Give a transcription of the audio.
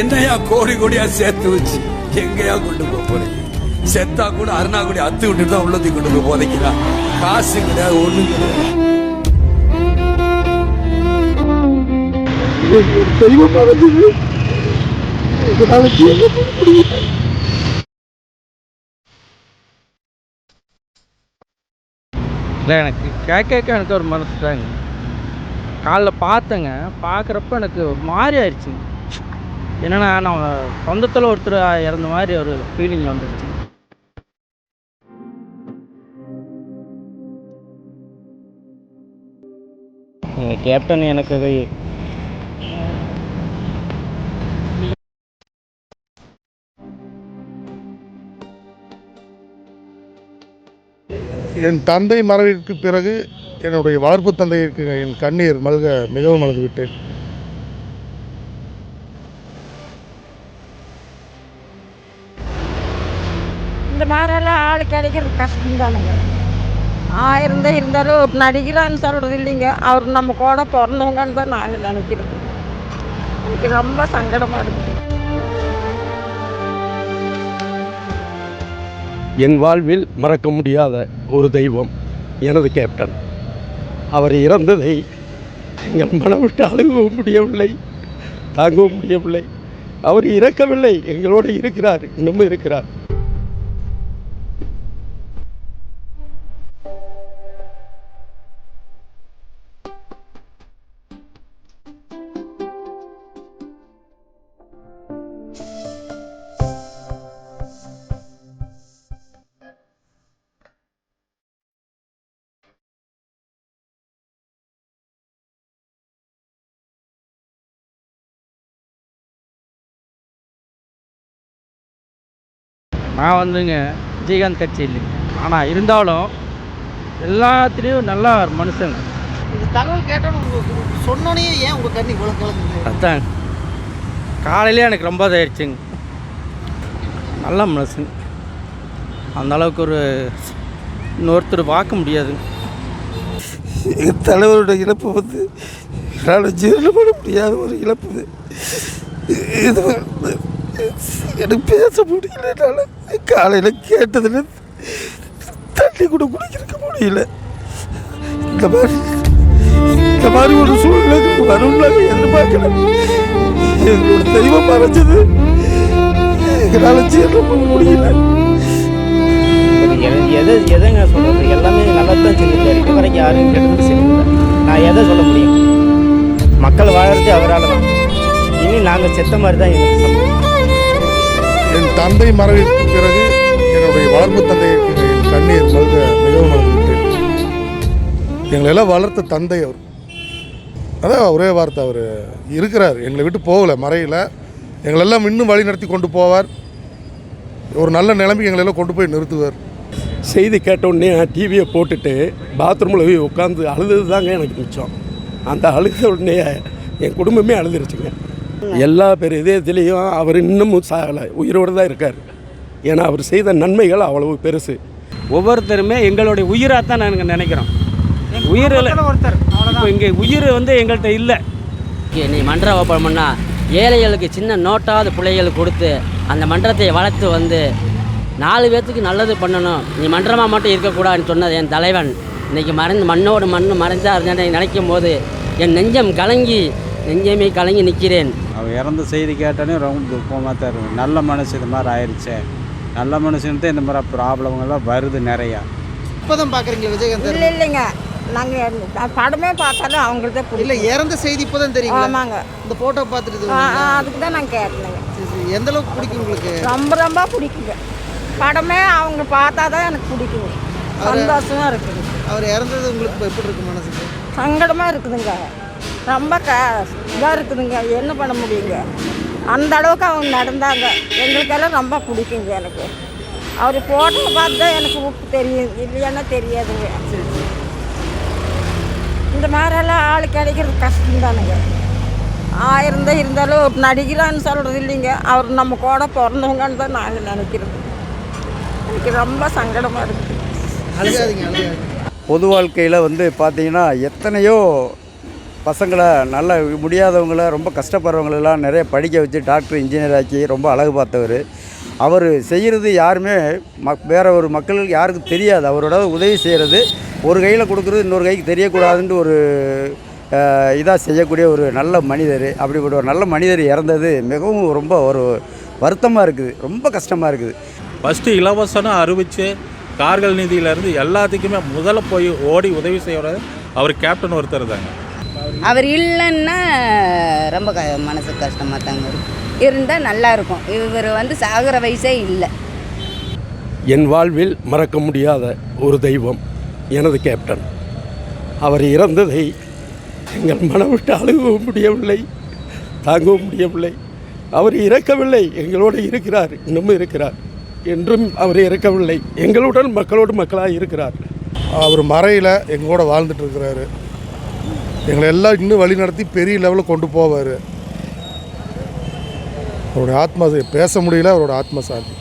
என்னையா கோடி கோடியா சேர்த்து வச்சு எங்கேயா கொண்டு போக போறீங்க? செத்தா கூட அருணாக்குடி அத்து விட்டு தான் உள்ளத்தி கொண்டு போய் போதைக்கிறான் காசு கிடையாது ஒண்ணும் கிடையாது. தெய்வம் முடியல இல்லை எனக்கு கேட்க கேட்க எனக்கு ஒரு மனசு தாங்க. காலைல பார்த்தேங்க பார்க்குறப்ப எனக்கு ஒரு ஆயிடுச்சுங்க. என்னன்னா நான் சொந்தத்தில் ஒருத்தர் இறந்த மாதிரி ஒரு ஃபீலிங் வந்துடுச்சு எங்கள் கேப்டன் எனக்கு என் தந்தை மறைவிற்கு பிறகு என்னுடைய வார்ப்பு தந்தைக்கு என் கண்ணீர் மல்க மிகவும் அழுது விட்டேன். இந்த மாதிரியெல்லாம் ஆள் கிடைக்கிறது கஷ்டம் தானுங்க. இருந்தாலும் நடிகரான்னு சொல்கிறது இல்லைங்க. அவர் நம்ம கூட பிறந்தவங்கன்னு தான் நாங்கள் நினைக்கிறோம் எனக்கு ரொம்ப சங்கடமாக இருக்குது என் வாழ்வில் மறக்க முடியாத ஒரு தெய்வம் எனது கேப்டன். அவர் இறந்ததை எங்கள் மனம் விட்டு அழுகவும் முடியவில்லை தாங்கவும் முடியவில்லை. அவர் இறக்கவில்லை. எங்களோடு இருக்கிறார் இன்னமும் இருக்கிறார். நான் வந்துங்க விஜயகாந்த் கட்சி இல்லைங்க. ஆனால் இருந்தாலும் எல்லாத்துலேயும் நல்லா மனுஷங்க. இந்த தகவல் கேட்டோன்னு சொன்னோன்னே ஏன் உங்கள் கண்ணு இவ்வளோ கலங்குது? அதான். காலையிலே எனக்கு ரொம்ப இதாயிடுச்சுங்க நல்ல மனுஷங்க. அந்த அளவுக்கு ஒரு இன்னொருத்தர் பார்க்க முடியாதுங்க. எங்கள் தலைவரோட இழப்பு வந்து என்னால் ஜீரணம் பண்ண முடியாத ஒரு இழப்பு. இது. எனக்கு பேச முடியல என்னால் காலையில் கேட்டதில் தண்ணி கூட குடிக்கிறக்க முடியல. இந்த மாதிரி இந்த மாதிரி ஒரு சூழ்நிலை வரும்னு எதிர்பார்க்கல. எங்களோட தெய்வம் மறைஞ்சது. எங்களால் ஜீரணம் பண்ண முடியல. எதை எதைங்க சொல்கிறது எல்லாமே நல்லா தான் செஞ்சிருக்காரு இது வரைக்கும் யாரும் கெட்டது செஞ்சதில்லை நான் எதை சொல்ல முடியும்? மக்கள் வாழறது அவரால் தான். இனி நாங்கள் செத்த மாதிரி தான் எங்களுக்கு சம்பளம் தந்தை மறைவிற்கு பிறகு என்னுடைய வளர்ப்பு தந்தைக்கு கண்ணீர் மல்க மிகவும் அழுது எங்களெல்லாம் வளர்த்த தந்தை அவர். அதான் ஒரே வார்த்தை அவர் இருக்கிறார். எங்களை விட்டு போகலை மறையில். எங்களெல்லாம் இன்னும் வழி நடத்தி கொண்டு போவார். ஒரு நல்ல நிலைமைக்கு எங்களெல்லாம் கொண்டு போய் நிறுத்துவார். செய்தி கேட்ட உடனே டிவியை போட்டுட்டு பாத்ரூமில் போய் உட்காந்து அழுது தாங்க எனக்கு மிச்சம். அந்த அழுத உடனே என் குடும்பமே அழுதுருச்சுங்க. எல்லா பேர் இதயத்துலேயும் அவர் இன்னமும் சாகலை உயிரோடு தான் இருக்கார். ஏன்னா அவர் செய்த நன்மைகள் அவ்வளவு பெருசு. ஒவ்வொருத்தருமே எங்களுடைய உயிராக தான் நாங்கள் நினைக்கிறோம். உயிரில் ஒருத்தர் இப்போ இங்கே உயிர் வந்து எங்கள்கிட்ட இல்லை. நீ மன்றம் ஓப்பன் பண்ணா ஏழைகளுக்கு சின்ன நோட்டாவது பிள்ளைகளுக்கு கொடுத்து அந்த மன்றத்தை வளர்த்து வந்து நாலு பேர்த்துக்கு நல்லது பண்ணணும். நீ மன்றமாக மட்டும் இருக்கக்கூடாதுன்னு சொன்னது என் தலைவன். இன்னைக்கு மறைந்து மண்ணோடு மண் மறைஞ்சா இருந்தான்னு நினைக்கும் போது என் நெஞ்சம் கலங்கி நெஞ்சமே கலங்கி நிற்கிறேன். அவர் இறந்த செய்தி கேட்டோன்னே ரொம்ப துக்கமாக தான் இருக்கும். நல்ல மனுஷன் இது மாதிரி ஆயிடுச்சே நல்ல மனுஷன்ட்டு இந்த மாதிரி ப்ராப்ளங்கள்லாம் வருது நிறையா. இப்போ தான் பார்க்குறீங்களா விஜயகாந்த்? இல்லை இல்லைங்க. நாங்கள் படமே பார்த்தாலும் அவங்களுக்கு தான் இல்லை பிடிக்கும் இறந்த செய்தி இப்போ தான் தெரியும் ஆமாங்க. இந்த ஃபோட்டோ பார்த்துட்டு? அதுக்கு தான் நான் கேட்டேங்க. எந்த அளவுக்கு பிடிக்கும் உங்களுக்கு? ரொம்ப ரொம்ப பிடிக்குங்க. படமே அவங்க பார்த்தா தான் எனக்கு பிடிக்குங்க. சந்தோஷமாக இருக்குங்க அவர் இறந்தது உங்களுக்கு இப்போ எப்படி இருக்கு மனசுக்கு? சங்கடமாக இருக்குதுங்க. ரொம்ப க இதாக இருக்குதுங்க. என்ன பண்ண முடியுங்க? அந்த அளவுக்கு அவங்க நடந்தாங்க. எங்களுக்கெல்லாம் ரொம்ப பிடிக்குங்க எனக்கு. அவர் போட்டோ பார்த்து தான் எனக்கு உப்பு தெரியும். இல்லையானா தெரியாதுங்க. இந்த மாதிரியெல்லாம் ஆள் கிடைக்கிறது கஷ்டம் தானுங்க. ஆயிரம் தான் இருந்தாலும் ஒரு நடிகரான்னு சொல்கிறது இல்லைங்க. அவர் நம்ம கூட பிறந்தவங்கன்னு தான் நாங்கள் நினைக்கிறோம் எனக்கு ரொம்ப சங்கடமாக இருக்குது பொது வாழ்க்கையில் வந்து பார்த்தீங்கன்னா எத்தனையோ பசங்களை நல்ல முடியாதவங்கள ரொம்ப கஷ்டப்படுறவங்களெல்லாம் நிறைய படிக்க வச்சு டாக்டர் இன்ஜினியர் ஆக்கி ரொம்ப அழகு பார்த்தவர். அவர் செய்கிறது யாருமே மக் வேற ஒரு மக்களுக்கு யாருக்கும் தெரியாது. அவரோட உதவி செய்கிறது ஒரு கையில் கொடுக்குறது இன்னொரு கைக்கு தெரியக்கூடாதுன்ட்டு ஒரு இதாக செய்யக்கூடிய ஒரு நல்ல மனிதர். அப்படிப்பட்ட ஒரு நல்ல மனிதர் இறந்தது மிகவும் ரொம்ப ஒரு வருத்தமாக இருக்குது. ரொம்ப கஷ்டமாக இருக்குது. ஃபஸ்ட்டு இலவசம்னு அறிவித்து கார்கள் நிதியிலேருந்து எல்லாத்துக்குமே முதல்ல போய் ஓடி உதவி செய்கிறது அவர் கேப்டன் ஒருத்தர் தாங்க. அவர் இல்லைன்னா ரொம்ப க மனசு கஷ்டமாக தாங்க இருக்கும். இருந்தால் நல்லா இருக்கும். இவர் வந்து சாகிற வயசே இல்லை. என் வாழ்வில் மறக்க முடியாத ஒரு தெய்வம் எனது கேப்டன். அவர் இறந்ததை எங்கள் மனம் விட்டு அழுகவும் முடியவில்லை தாங்கவும் முடியவில்லை. அவர் இறக்கவில்லை எங்களோடு இருக்கிறார் இன்னும் இருக்கிறார். என்றும் அவர் இறக்கவில்லை. எங்களுடன் மக்களோடு மக்களாக இருக்கிறார். அவர் மறையில் எங்களோட வாழ்ந்துட்டு இருக்கிறாரு. எங்களை எல்லாம் இன்னும் வழி நடத்தி பெரிய லெவலில் கொண்டு போவார். அவருடைய ஆத்மா பேச முடியல அவரோட ஆத்ம சாந்தி